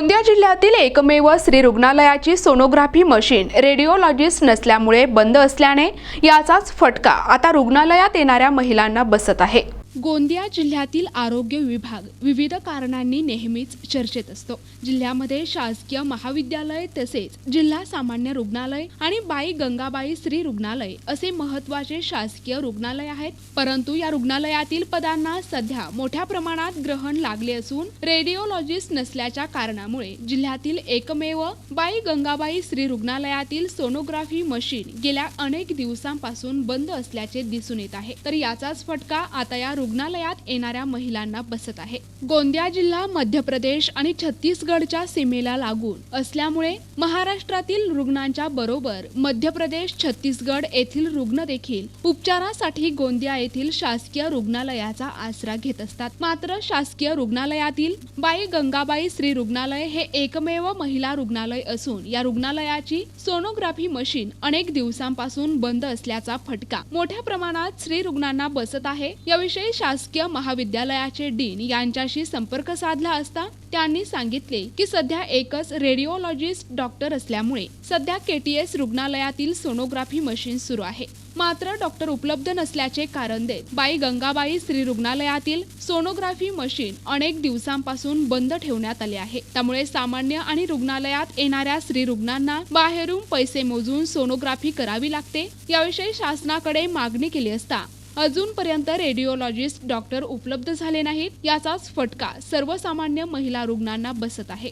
जिल्ह्यातील एकमेव श्री रुग्णालयाची सोनोग्राफी मशीन रेडिओलॉजिस्ट नसल्यामुळे बंद असल्याने याचाच फटका आता रुग्णालयात येणाऱ्या महिलांना बसत आहे. गोंदिया जिल्ह्यातील आरोग्य विभाग विविध कारणांनी नेहमीच चर्चेत असतो. जिल्ह्यामध्ये शासकीय महाविद्यालय तसेच जिल्हा सामान्य रुग्णालय आणि बाई गंगाबाई श्री रुग्णालय असे महत्त्वाचे शासकीय रुग्णालय आहेत. परंतु या रुग्णालयातील पदांना सध्या मोठ्या प्रमाणात ग्रहण लागले असून रेडिओलॉजिस्ट नसल्याच्या कारणामुळे जिल्ह्यातील एकमेव बाई गंगाबाई श्री रुग्णालयातील सोनोग्राफी मशीन गेल्या अनेक दिवसांपासून बंद असल्याचे दिसून येत आहे. तर याचाच फटका आता या रुग्णालयात येणाऱ्या महिलांना बसत आहे. गोंदिया जिल्हा मध्य प्रदेश आणि छत्तीसगडच्या सीमेला लागून असल्यामुळे महाराष्ट्रातील रुग्णांच्या बरोबर मध्य प्रदेश छत्तीसगड येथील रुग्ण देखील उपचारासाठी गोंदिया येथील शासकीय रुग्णालयाचा आसरा घेत असतात. मात्र शासकीय रुग्णालयातील बाई गंगाबाई श्री रुग्णालय हे एकमेव महिला रुग्णालय असून या रुग्णालयाची सोनोग्राफी मशीन अनेक दिवसांपासून बंद असल्याचा फटका. मोठ्या प्रमाणात श्री रुग्णांना बसत आहे. याविषयी शासकीय महाविद्यालयाचे डीन यांच्याशी संपर्क साधला असता त्यांनी सांगितले की सध्या एकच रेडिओलॉजिस्ट डॉक्टर असल्यामुळे सध्या केटीएस रुग्णालयातील सोनोग्राफी मशीन सुरू आहे. मात्र डॉक्टर उपलब्ध नसल्याचे कारण देत बाई गंगाबाई श्री रुग्णालयातील सोनोग्राफी मशीन अनेक दिवसांपासून बंद ठेवण्यात आले आहे. त्यामुळे सामान्य आणि रुग्णालयात येणाऱ्या स्त्री रुग्णांना बाहेरून पैसे मोजून सोनोग्राफी करावी लागते. याविषयी शासनाकडे मागणी केली असता अजूनपर्यंत रेडिओलॉजिस्ट डॉक्टर उपलब्ध झाले नाहीत याचाच फटका सर्वसामान्य महिला रुग्णांना बसत आहे.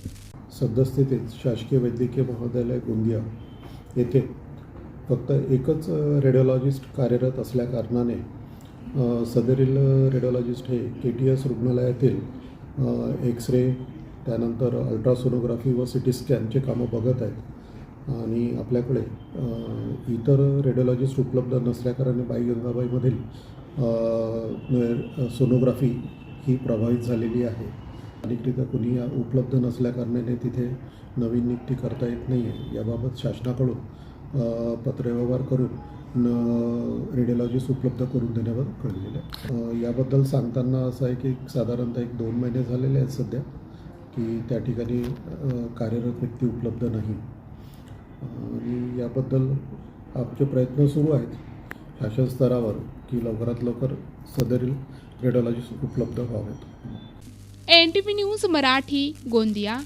सद्यस्थितीत शासकीय वैद्यकीय महाविद्यालय गोंदिया येथे फक्त एकच रेडिओलॉजिस्ट कार्यरत असल्याकारणाने सदरील रेडिओलॉजिस्ट हे के टी एस रुग्णालयातील एक्स रे त्यानंतर अल्ट्रासोनोग्राफी व सी टी स्कॅनचे कामं बघत आहेत. आणि आपल्याकडे इतर रेडिओलॉजिस्ट उपलब्ध नसल्याकारणाने बाई गंगाबाईमधील सोनोग्राफी ही प्रभावित झालेली आहे. स्थानिकरित्या कुणी उपलब्ध नसल्याकारणाने तिथे नवीन नियुक्ती करता येत नाही आहे याबाबत शासनाकडून पत्रव्यवहार करून न रेडिओलॉजिस्ट उपलब्ध करून देण्यावर कळलेलं आहे. याबद्दल सांगताना असं आहे की साधारणतः एक दोन महिने झालेले आहेत सध्या की त्या ठिकाणी कार्यरत व्यक्ती उपलब्ध नाही. आणि याबद्दल आमचे प्रयत्न सुरू आहेत. शासन स्तरावर की लवकरात लवकर सदरील रेडिओलॉजिस्ट उपलब्ध व्हावेत. N T P news Marathi Gondia.